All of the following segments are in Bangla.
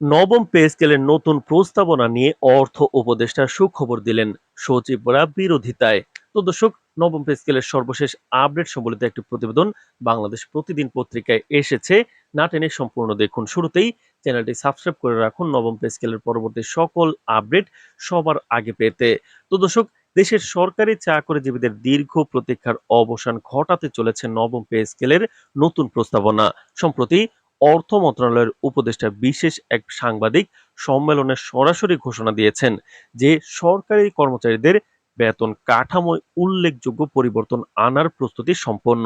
নবম পে স্কেলের নতুন প্রস্তাবনা নিয়ে অর্থ উপদেষ্টা সুখবর দিলেন। সচিবরা বিরোধিতায়। তো দর্শক, নবম পে স্কেলের সর্বশেষ আপডেট সম্বলিত একটি প্রতিবেদন বাংলাদেশ প্রতিদিন পত্রিকায় এসেছে। না টেনে সম্পূর্ণ দেখুন শুরুতেই। চ্যানেলটি সাবস্ক্রাইব করে রাখুন নবম পে স্কেলের পরবর্তী সকল আপডেট সবার আগে পেতে। তো দর্শক, দেশের সরকারি চাকরিজীবীদের দীর্ঘ প্রতীক্ষার অবসান ঘটাতে চলেছে নবম পে স্কেলের নতুন প্রস্তাবনা। সম্প্রতি অর্থ মন্ত্রণালয়ের উপদেষ্টা বিশেষ এক সাংবাদিক সম্মেলনে সরাসরি ঘোষণা দিয়েছেন যে সরকারি কর্মচারীদের বেতন কাঠামোয় উল্লেখযোগ্য পরিবর্তন আনার প্রস্তুতি সম্পন্ন।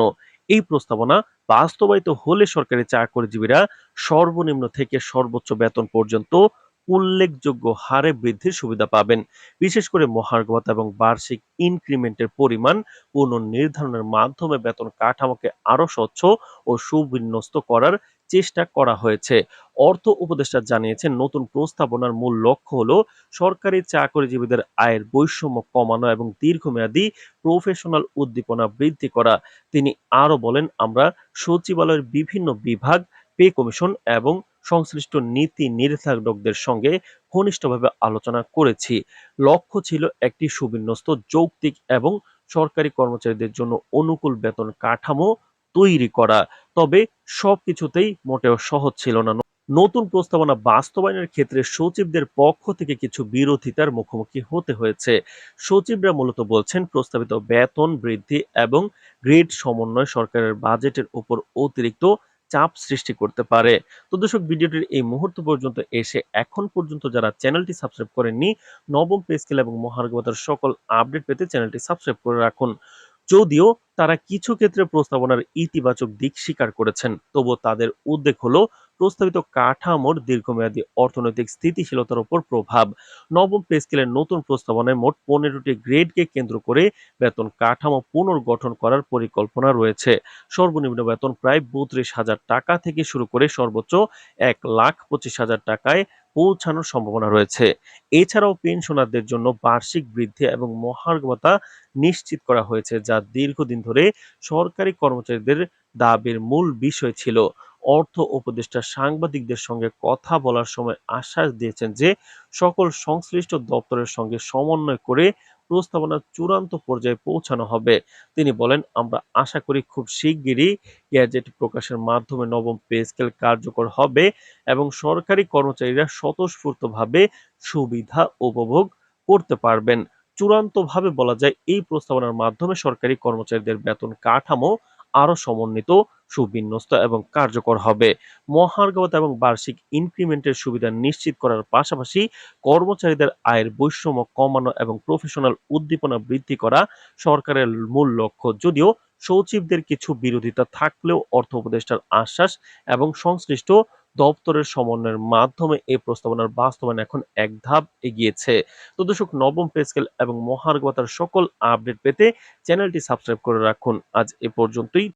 এই প্রস্তাবনা বাস্তবায়িত হলে সরকারি চাকরিজীবীরা সর্বনিম্ন থেকে সর্বোচ্চ বেতন পর্যন্ত উল্লেখযোগ্য হারে বৃদ্ধির সুবিধা পাবেন। বিশেষ করে মহার্ঘভাতা এবং বার্ষিক ইনক্রিমেন্টের পরিমাণ পুনর্নির্ধারণের মাধ্যমে বেতন কাঠামোকে আরও স্বচ্ছ ও সুবিন্যস্ত করার চেষ্টা করা হয়েছে। অর্থ উপদেষ্টা জানিয়েছেন, নতুন প্রস্তাবনার মূল লক্ষ্য হলো সরকারি চাকরিজীবীদের আয়ের বৈষম্য কমানো এবং দীর্ঘমেয়াদী প্রফেশনাল উদ্দীপনা বৃদ্ধি করা। তিনি আরও বলেন, আমরা সচিবালয়ের বিভিন্ন বিভাগ, পে কমিশন এবং সংশ্লিষ্ট নীতি নির্ধারকদের সঙ্গে ঘনিষ্ঠভাবে আলোচনা করেছি। লক্ষ্য ছিল একটি সুবিন্যস্ত, যৌক্তিক এবং সরকারি কর্মচারীদের জন্য অনুকূল বেতন কাঠামো তৈরি করা, তবে সবকিছুতেই মোটেও সহজ ছিল না। নতুন প্রস্তাবনা বাস্তবায়নের ক্ষেত্রে সচিবদের পক্ষ থেকে কিছু বিরোধিতার মুখোমুখি হতে হয়েছে। সচিবরা মূলত বলছেন, প্রস্তাবিত বেতন বৃদ্ধি এবং গ্রেড সমন্বয় সরকারের বাজেটের উপর অতিরিক্ত চাপ সৃষ্টি করতে পারে। তো দর্শক, ভিডিওটির এই মুহূর্ত পর্যন্ত এসে এখন পর্যন্ত যারা চ্যানেলটি সাবস্ক্রাইব করেননি, নবম পে স্কেল এবং মহার্গবতার সকল আপডেট পেতে চ্যানেলটি সাবস্ক্রাইব করে রাখুন। যদিও তারা কিছু ক্ষেত্রে প্রস্তাবনার ইতিবাচক দিক স্বীকার করেছেন তবুও তাদের উদ্বেগ হলো প্রস্তাবিত কাঠামোর দীর্ঘমেয়াদী অর্থনৈতিক স্থিতিশীলতার উপর প্রভাব। নবম পে স্কেলের নতুন প্রস্তাবনায় মোট পনেরোটি গ্রেডকে কেন্দ্র করে বেতন কাঠামো পুনর্গঠন করার পরিকল্পনা রয়েছে। সর্বনিম্ন বেতন প্রায় বত্রিশ হাজার টাকা থেকে শুরু করে সর্বোচ্চ এক লাখ পঁচিশ হাজার টাকায় পৌঁছানোর সম্ভাবনা রয়েছে। এছাড়াও পেনশনারদের জন্য বার্ষিক বৃদ্ধি এবং মহার্ঘ ভাতা নিশ্চিত করা হয়েছে, যা দীর্ঘদিন ধরে সরকারি কর্মচারীদের দাবির মূল বিষয় ছিল। অর্থ উপদেষ্টা সাংবাদিকদের সঙ্গে কথা বলার সময় আশ্বাস দিয়েছেন যে, সকল সংশ্লিষ্ট দপ্তরের সঙ্গে সমন্বয় করে প্রস্তাবনা চূড়ান্ত পর্যায়ে পৌঁছানো হবে। তিনি বলেন, আমরা আশা করি খুব শিগগিরই গ্যাজেট প্রকাশের মাধ্যমে নবম পে স্কেল কার্যকর হবে এবং সরকারি কর্মচারীরা স্বতঃস্ফূর্তভাবে সুবিধা উপভোগ করতে পারবেন। চূড়ান্তভাবে বলা যায়, এই প্রস্তাবনার মাধ্যমে সরকারি কর্মচারীদের বেতন কাঠামো আরও সমন্বিত, সুবিন্যস্ত এবং কার্যকর হবে। মহার্গত এবং বার্ষিক ইনক্রিমেন্টের সুবিধা নিশ্চিত করার পাশাপাশি কর্মচারীদের আয়ের বৈষম্য কমানো এবং প্রফেশনাল উদ্দীপনা বৃদ্ধি করা সরকারের মূল লক্ষ্য। যদিও সচিবদের কিছু বিরোধিতা থাকলেও অর্থ উপদেষ্টার আশ্বাস এবং সংশ্লিষ্ট দপ্তরের সমন্বয়ের মাধ্যমে এই প্রস্তাবনার বাস্তবায়ন এখন এক ধাপ এগিয়েছে। তো দর্শক, নবম পেস্কেল এবং মহার্গতার সকল আপডেট পেতে চ্যানেলটি সাবস্ক্রাইব করে রাখুন। আজ এ পর্যন্তই।